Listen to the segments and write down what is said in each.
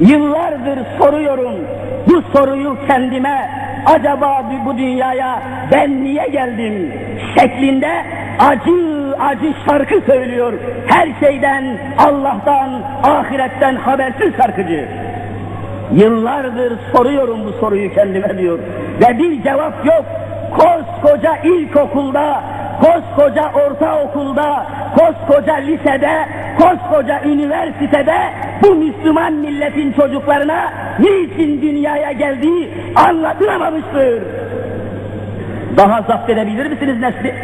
Yıllardır soruyorum bu soruyu kendime. Acaba bu dünyaya ben niye geldim? Şeklinde acı acı şarkı söylüyor. Her şeyden, Allah'tan, ahiretten habersiz şarkıcı. Yıllardır soruyorum bu soruyu kendime diyor. Ve bir cevap yok. Koskoca ilkokulda, koskoca ortaokulda, koskoca lisede, koskoca üniversitede bu Müslüman milletin çocuklarına niçin dünyaya geldiği anlatılamamıştır. Daha zapt edebilir misiniz nesli?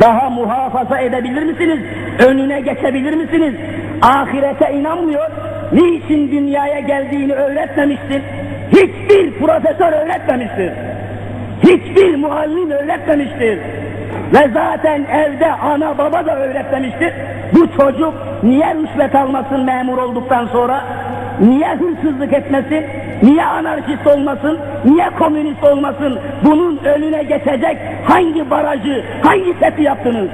Daha muhafaza edebilir misiniz? Önüne geçebilir misiniz? Ahirete inanmıyor. Niçin dünyaya geldiğini öğretmemiştir. Hiçbir profesör öğretmemiştir. Hiçbir muallim öğretmemiştir. Ve zaten evde ana baba da öğretmemiştir. Bu çocuk niye rüşvet almasın memur olduktan sonra? Niye hırsızlık etmesin? Niye anarşist olmasın? Niye komünist olmasın? Bunun önüne geçecek hangi barajı, hangi seti yaptınız?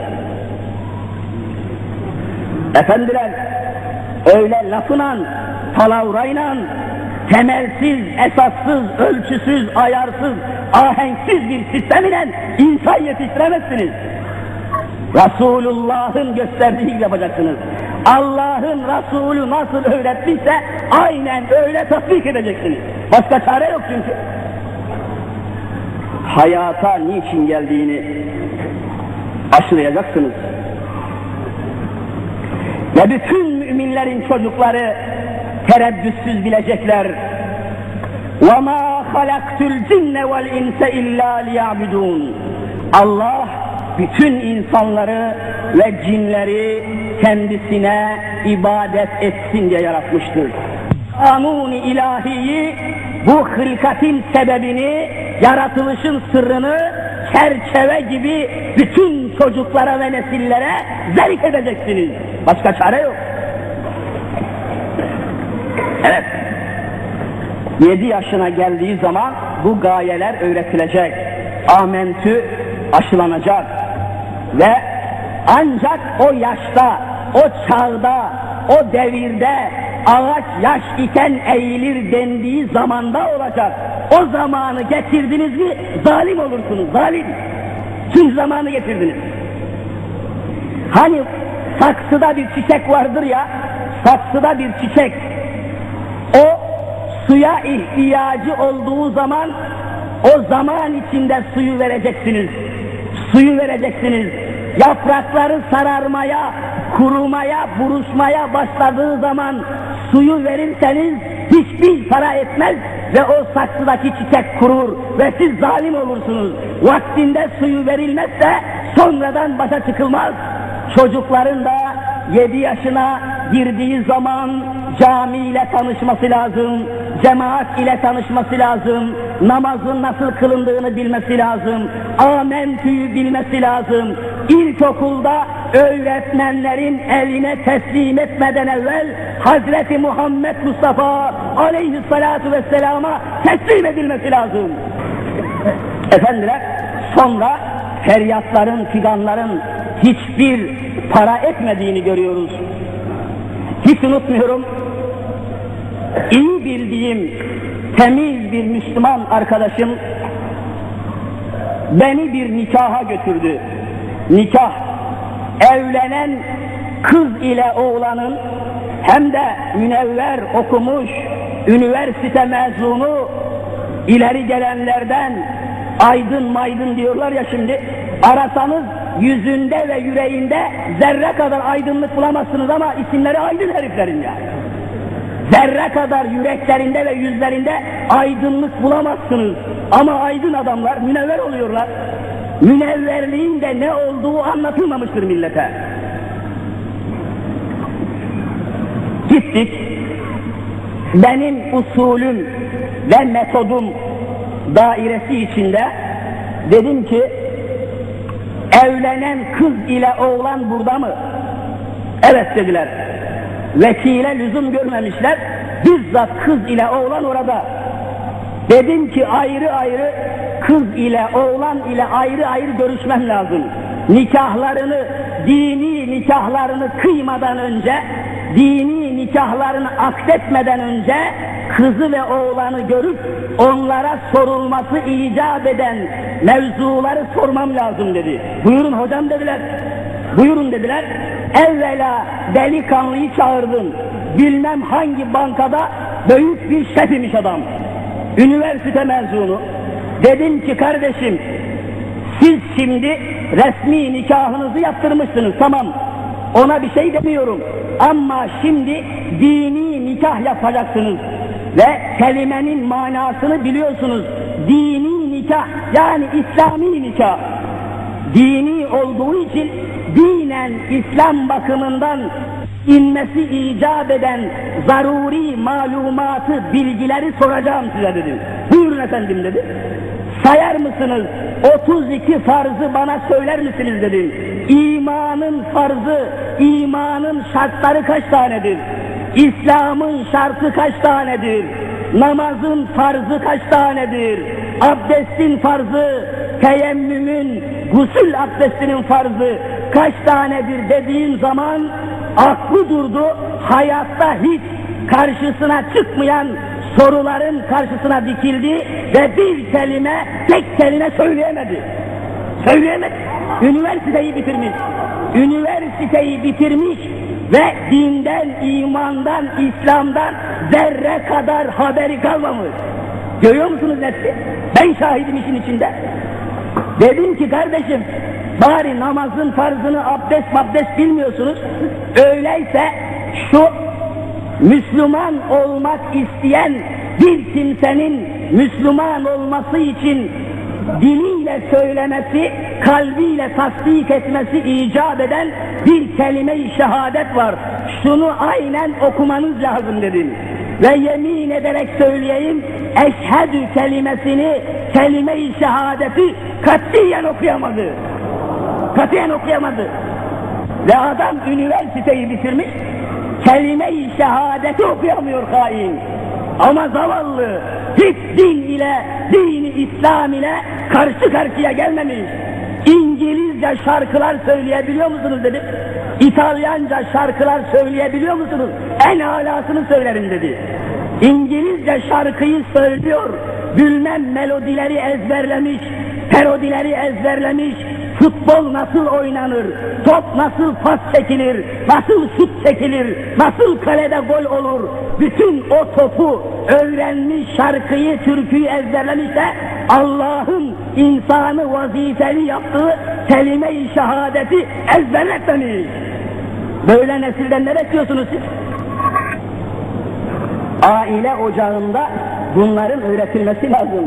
Efendiler, öyle lafınan, palavrayla, temelsiz, esassız, ölçüsüz, ayarsız, ahenksiz bir sistem ile insan yetiştiremezsiniz. Resulullah'ın gösterdiği gibi yapacaksınız. Allah'ın Resulü nasıl öğrettiyse aynen öyle tatbik edeceksiniz. Başka çare yok çünkü. Hayata niçin geldiğini aşılayacaksınız. Ve bütün müminlerin çocukları tereddütsüz bilecekler. وَمَا خَلَقْتُ الْجِنَّ وَالْاِنْسَ اِلَّا لِيَعْبُدُونَ Allah bütün insanları ve cinleri kendisine ibadet etsin diye yaratmıştır. Kanuni ilahiyi bu hılkatin sebebini, yaratılışın sırrını çerçeve gibi bütün çocuklara ve nesillere zerk edeceksiniz. Başka çare yok. Evet. 7 yaşına geldiği zaman bu gayeler öğretilecek. Amentü aşılanacak. Ve ancak o yaşta, o çağda, o devirde ağaç yaş iken eğilir dendiği zamanda olacak. O zamanı getirdiniz mi zalim olursunuz, zalim. Tüm zamanı getirdiniz. Hani saksıda bir çiçek vardır ya, saksıda bir çiçek. Suya ihtiyacı olduğu zaman o zaman içinde suyu vereceksiniz. Suyu vereceksiniz. Yaprakları sararmaya, kurumaya, buruşmaya başladığı zaman suyu verirseniz hiçbir para etmez ve o saksıdaki çiçek kurur ve siz zalim olursunuz. Vaktinde suyu verilmezse sonradan başa çıkılmaz. Çocukların da 7 yaşına girdiği zaman camiyle tanışması lazım, cemaat ile tanışması lazım, namazın nasıl kılındığını bilmesi lazım, amentüyü bilmesi lazım. İlkokulda öğretmenlerin eline teslim etmeden evvel Hazreti Muhammed Mustafa aleyhissalatu vesselama teslim edilmesi lazım. Efendiler sonra feryatların, figanların hiçbir para etmediğini görüyoruz. Hiç unutmuyorum. İyi bildiğim temiz bir Müslüman arkadaşım beni bir nikaha götürdü. Nikah evlenen kız ile oğlanın hem de münevver okumuş üniversite mezunu ileri gelenlerden aydın maydın diyorlar ya şimdi arasanız yüzünde ve yüreğinde zerre kadar aydınlık bulamazsınız ama isimleri aydın heriflerin yani. Zerre kadar yüreklerinde ve yüzlerinde aydınlık bulamazsınız. Ama aydın adamlar münevver oluyorlar. Münevverliğin de ne olduğu anlatılmamıştır millete. Gittik. Benim usulüm ve metodum dairesi içinde dedim ki evlenen kız ile oğlan burada mı? Evet dediler. Vekile lüzum görmemişler. Bizzat kız ile oğlan orada. Dedim ki ayrı ayrı kız ile oğlan ile ayrı ayrı görüşmem lazım. Nikahlarını, dini nikahlarını kıymadan önce dini nikahlarını akdetmeden önce kızı ve oğlanı görüp onlara sorulması icap eden mevzuları sormam lazım dedi. Buyurun hocam dediler. Buyurun dediler. Evvela delikanlıyı çağırdım. Bilmem hangi bankada büyük bir şef imiş adam. Üniversite mezunu. Dedim ki kardeşim siz şimdi resmi nikahınızı yaptırmışsınız tamam. Ona bir şey demiyorum. Ama şimdi dini nikah yapacaksınız. Ve kelimenin manasını biliyorsunuz. Dini nikah yani İslami nikah. Dini olduğu için dinen İslam bakımından inmesi icap eden zaruri malumatı, bilgileri soracağım size dedim. Buyurun efendim dedi. Sayar mısınız 32 farzı bana söyler misiniz dedim. İmanın farzı, imanın şartları kaç tanedir? İslam'ın şartı kaç tanedir? Namazın farzı kaç tanedir? Abdestin farzı, teyemmümün, gusül abdestinin farzı kaç tanedir dediğim zaman aklı durdu. Hayatta hiç karşısına çıkmayan soruların karşısına dikildi ve bir kelime, tek kelime söyleyemedi. Söyleyemedi. Üniversiteyi bitirmiş. Üniversiteyi bitirmiş ve dinden, imandan, İslam'dan zerre kadar haberi kalmamış. Görüyor musunuz nefsi? Ben şahidim işin içinde. Dedim ki kardeşim bari namazın farzını abdest abdest bilmiyorsunuz. Öyleyse şu Müslüman olmak isteyen bir kimsenin Müslüman olması için diliyle söylemesi, kalbiyle tasdik etmesi icap eden bir kelime-i şehadet var. Şunu aynen okumanız lazım dedim. Ve yemin ederek söyleyeyim, eşhedü kelimesini, kelime-i şehadeti katiyen okuyamadı. Katiyen okuyamadı. Ve adam üniversiteyi bitirmiş, kelime-i şehadeti okuyamıyor hain. Ama zavallı hiç din ile, dini İslam ile karşı karşıya gelmemiş. İngilizce şarkılar söyleyebiliyor musunuz dedim. İtalyanca şarkılar söyleyebiliyor musunuz? En alasını söylerim dedi. İngilizce şarkıyı söylüyor. Bilmem melodileri ezberlemiş, parodileri ezberlemiş, futbol nasıl oynanır, top nasıl pas çekilir, nasıl şut çekilir, nasıl kalede gol olur, bütün o topu öğrenmiş, şarkıyı, türküyü ezberlemiş de Allah'ın insanı vazifeli yaptığı kelime-i şehadeti ezberletmemiş. Böyle nesilden ne bekliyorsunuz siz? Aile ocağında bunların öğretilmesi lazım.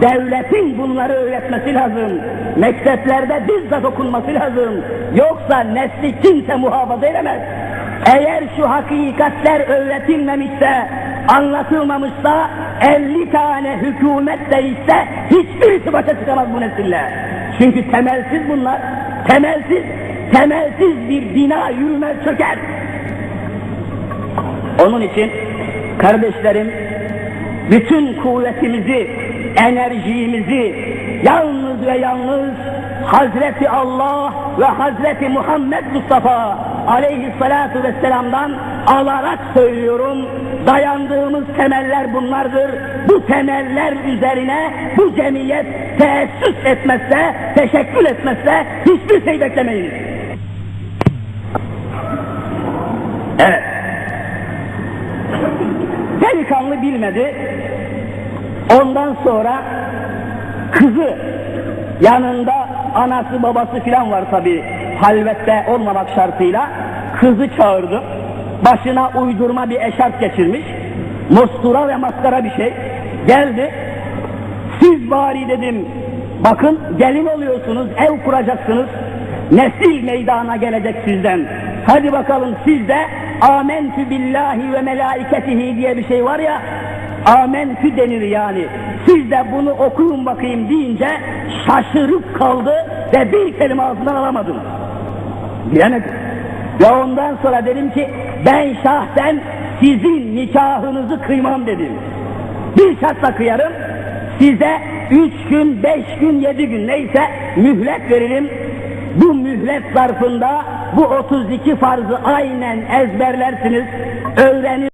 Devletin bunları öğretmesi lazım. Mekteplerde bizzat okunması lazım. Yoksa nesli kimse muhafaza edemez. Eğer şu hakikatler öğretilmemişse, anlatılmamışsa 50 tane hükümet değişse hiçbirisi başa çıkamaz bu nesille. Çünkü temelsiz bunlar. Temelsiz, temelsiz bir bina yürümez çöker. Onun için kardeşlerim bütün kuvvetimizi, enerjimizi yalnız ve yalnız Hazreti Allah ve Hazreti Muhammed Mustafa aleyhissalatu vesselam'dan alarak söylüyorum. Dayandığımız temeller bunlardır. Bu temeller üzerine bu cemiyet teessüs etmezse, teşekkül etmezse hiçbir şey beklemeyiz. Evet. Delikanlı bilmedi. Ondan sonra kızı yanında anası babası filan var tabi halvette olmamak şartıyla kızı çağırdı. Başına uydurma bir eşarp geçirmiş. Mostura ve maskara bir şey. Geldi. Siz bari dedim bakın gelin oluyorsunuz ev kuracaksınız. Nesil meydana gelecek sizden. Hadi bakalım siz de amentü billahi ve melaiketihi diye bir şey var ya amentü denir yani. Siz de bunu okuyun bakayım deyince şaşırıp kaldı ve bir kelime ağzından alamadım. Diyemedim. Ve ondan sonra dedim ki ben şahsen sizin nikahınızı kıymam dedim. Bir şartla kıyarım size üç gün, beş gün, yedi gün neyse mühlet veririm. Bu mühlet zarfında bu 32 farzı aynen ezberlersiniz, öğrenir.